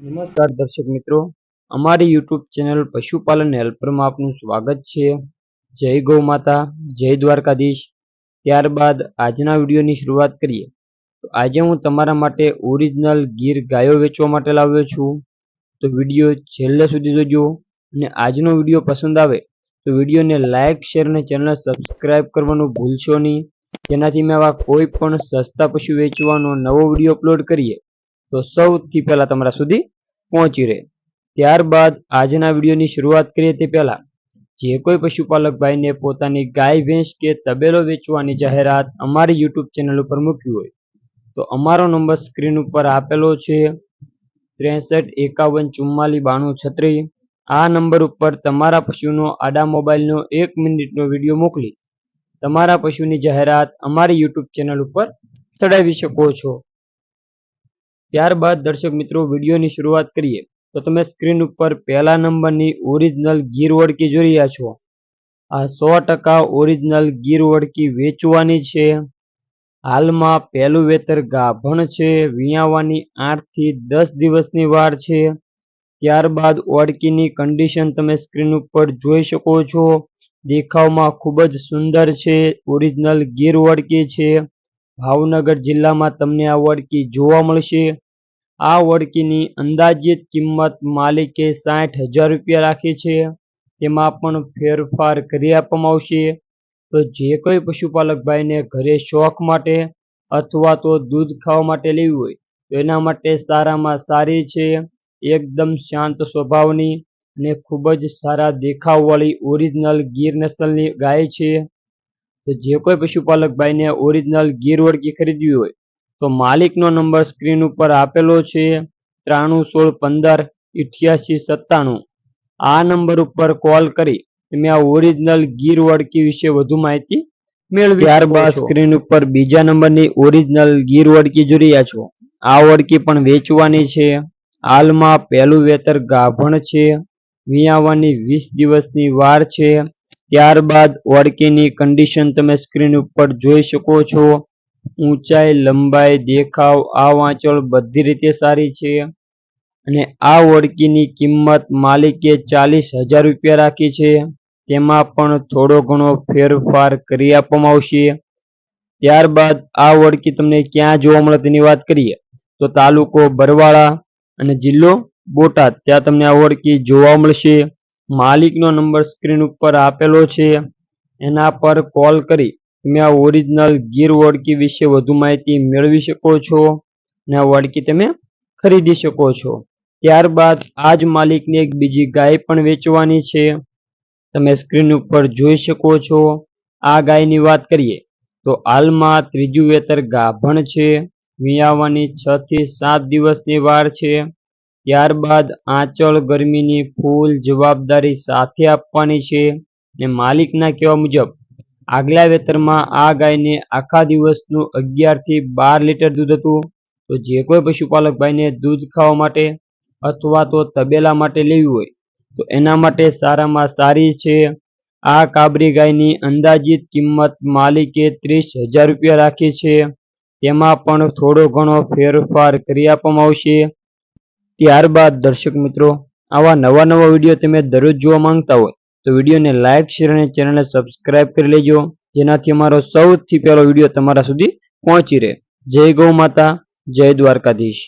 નમસ્કાર દર્શક મિત્રો. અમારી યુટ્યુબ ચેનલ પશુપાલન હેલ્પરમાં આપનું સ્વાગત છે. જય ગૌ માતા, જય દ્વારકાધીશ. ત્યારબાદ આજના વિડીયોની શરૂઆત કરીએ. તો આજે હું તમારા માટે ઓરિજિનલ ગીર ગાયો વેચવા માટે લાવ્યો છું. તો વીડિયો છેલ્લે સુધી જોજો અને આજનો વીડિયો પસંદ આવે તો વિડીયોને લાઇક શેર અને ચેનલ સબસ્ક્રાઇબ કરવાનું ભૂલશો નહીં. જેનાથી મેં આવા કોઈ પણ સસ્તા પશુ વેચવાનો નવો વીડિયો અપલોડ કરીએ. તો સૌથી પહેલા તમારા સુધી પહોંચી રહે. ત્યારબાદ આજના વિડીયોની શરૂઆત કરીએ તે પહેલા, જે કોઈ પશુપાલક ભાઈને પોતાની ગાય, ભેંસ કે તબેલો વેચવાની જાહેરાત અમારી યુટ્યુબ ચેનલ ઉપર મૂકવી હોય, તો અમારો નંબર સ્ક્રીન ઉપર આપેલો છે ત્રેસઠ એકાવન ચુમ્માલી બાણું છત્રીસ. આ નંબર ઉપર તમારા પશુનો આડા મોબાઈલનો એક મિનિટનો વીડિયો મોકલી, તમારા પશુની જાહેરાત અમારી યુટ્યુબ ચેનલ ઉપર ચડાવી શકો છો. ત્યારબાદ દર્શક મિત્રો, વિડીયોની શરૂઆત કરીએ. તો તમે સ્ક્રીન ઉપર પહેલા નંબરની ઓરિજિનલ ગીર વડકી જોઈ રહ્યા છો. આ સો ટકા ઓરિજિનલ ગીર વડકી વેચવાની છે. હાલમાં પહેલું વેતર ગાભણ છે. વિયાવાની આઠથી દસ દિવસની વાર છે. ત્યારબાદ ઓડકીની કન્ડિશન તમે સ્ક્રીન ઉપર જોઈ શકો છો. દેખાવમાં ખૂબ જ સુંદર છે. ઓરિજિનલ ગીર વડકી છે. ભાવનગર જિલ્લામાં તમને આ વડકી જોવા મળશે. આ વડકીની અંદાજિત કિંમત માલિકે સાઠ હજાર રૂપિયા રાખી છે. તેમાં પણ ફેરફાર કરી આપવામાં આવશે. તો જે કોઈ પશુપાલક ભાઈને ઘરે શોખ માટે અથવા તો દૂધ ખાવા માટે લેવી હોય, તો એના માટે સારામાં સારી છે. એકદમ શાંત સ્વભાવની અને ખૂબ જ સારા દેખાવવાળી ઓરિજિનલ ગીર નસલની ગાય છે. તો જે કોઈ પશુપાલક ભાઈને ઓરિજિનલ ગીર વળગી ખરીદવી હોય તો માલિકનો નંબર સ્ક્રીન ઉપર આપેલો છે ત્રાણું સોળ પંદર ઇઠ્યાસી સત્તાણું. આ નંબર ઉપર કોલ કરી તમે આ ઓરિજિનલ ગીર વળકી વિશે વધુ માહિતી મેળવી ત્યારબાદ સ્ક્રીન ઉપર બીજા નંબરની ઓરિજિનલ ગીર વડકી જોઈ રહ્યા છો. આ વડકી પણ વેચવાની છે. હાલમાં પહેલું વેતર ગાભણ છે. વિયાવાની વીસ દિવસની વાર છે. ત્યારબાદ વડકીની કન્ડિશન તમે સ્ક્રીન ઉપર જોઈ શકો છો. ઊંચાઈ, લંબાઈ, દેખાવ, આ વાંચોળ બધી રીતે સારી છે. અને આ વળકીની કિંમત માલિકે ચાલીસ હજાર રૂપિયા રાખી છે. તેમાં પણ થોડો ઘણો ફેરફાર કરી આપવામાં આવશે. ત્યારબાદ આ વડકી તમને ક્યાં જોવા મળે તેની વાત કરીએ. તો તાલુકો બરવાળા અને જિલ્લો બોટાદ, ત્યાં તમને આ વડકી જોવા મળશે. માલિકનો નંબર સ્ક્રીન ઉપર આપેલો છે. એના પર કોલ કરી તમે આ ઓરિજિનલ ગીર વડકી વિશે વધુ માહિતી મેળવી શકો છો અને આ વડકી તમે ખરીદી શકો છો. ત્યારબાદ આ જ માલિકને એક બીજી ગાય પણ વેચવાની છે. તમે સ્ક્રીન ઉપર જોઈ શકો છો. આ ગાયની વાત કરીએ તો હાલમાં ત્રીજું વેતર ગાભણ છે. વિયાવાની છ થી સાત દિવસની વાર છે. ત્યારબાદ આંચળ ગરમીની ફૂલ જવાબદારી સાથે આપવાની છે ને માલિકના કહેવા મુજબ, આગલા વેતરમાં આ ગાયને આખા દિવસનું અગિયારથી બાર લીટર દૂધ હતું. તો જે કોઈ પશુપાલક ભાઈને દૂધ ખાવા માટે અથવા તો તબેલા માટે લેવી હોય, તો એના માટે સારામાં સારી છે. આ કાબરી ગાયની અંદાજિત કિંમત માલિકે ત્રીસ હજાર રૂપિયા રાખી છે. તેમાં પણ થોડો ઘણો ફેરફાર કરી આપવામાં આવશે. ત્યારબાદ દર્શક મિત્રો, આવા નવા નવા વીડિયો તમે દરરોજ જોવા માંગતા હોય, તો વિડીયોને લાઇક શેર અને ચેનલને સબસ્ક્રાઇબ કરી લેજો, જેનાથી અમારો સૌથી પહેલો વીડિયો તમારા સુધી પહોંચી રહે. જય ગૌ માતા, જય દ્વારકાધીશ.